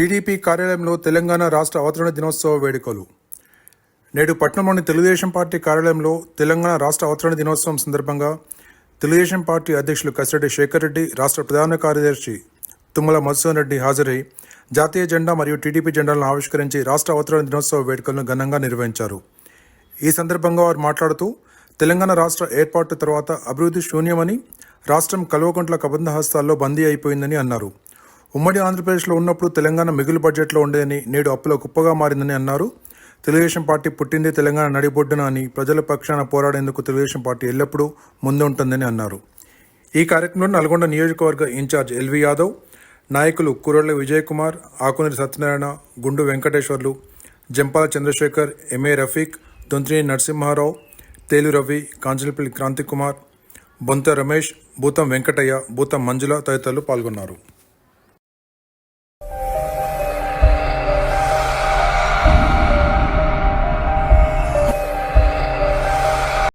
TDP కార్యాలయంలో తెలంగాణ రాష్ట్ర అవతరణ దినోత్సవ వేడుకలు. నేడు పట్నంలోని తెలుగుదేశం పార్టీ కార్యాలయంలో తెలంగాణ రాష్ట్ర అవతరణ దినోత్సవం సందర్భంగా తెలుగుదేశం పార్టీ అధ్యక్షులు కసిరెడ్డి శేఖర్ రెడ్డి రాష్ట్ర ప్రధాన కార్యదర్శి తుమ్మల మధుసూదన్ రెడ్డి హాజరై జాతీయ జెండా మరియు టీడీపీ జెండాలను ఆవిష్కరించి రాష్ట్ర అవతరణ దినోత్సవ వేడుకలను ఘనంగా నిర్వహించారు. ఈ సందర్భంగా వారు మాట్లాడుతూ తెలంగాణ రాష్ట్ర ఏర్పాటు తర్వాత అభివృద్ధి శూన్యమని రాష్ట్రం కల్వకుంట్ల కబంధ హస్తాల్లో బందీ అయిపోయిందని అన్నారు. ఉమ్మడి ఆంధ్రప్రదేశ్లో ఉన్నప్పుడు తెలంగాణ మిగులు బడ్జెట్లో ఉండేదని నేడు అప్పుల కుప్పగా మారిందని అన్నారు. తెలుగుదేశం పార్టీ పుట్టింది తెలంగాణ నడిబొడ్డున అని ప్రజల పక్షాన పోరాడేందుకు తెలుగుదేశం పార్టీ ఎల్లప్పుడూ ముందుంటుందని అన్నారు. ఈ కార్యక్రమంలో నల్గొండ నియోజకవర్గ ఇన్ఛార్జ్ ఎల్వి యాదవ్ నాయకులు కురళ్ళ విజయ్ కుమార్ సత్యనారాయణ గుండు వెంకటేశ్వర్లు జంపాల చంద్రశేఖర్ ఎంఏ రఫీక్ దొంతిని నరసింహారావు తేలు రవి కాంచలపల్లి క్రాంతికుమార్ బొంత రమేష్ భూతం వెంకటయ్య భూతం మంజుల తదితరులు పాల్గొన్నారు.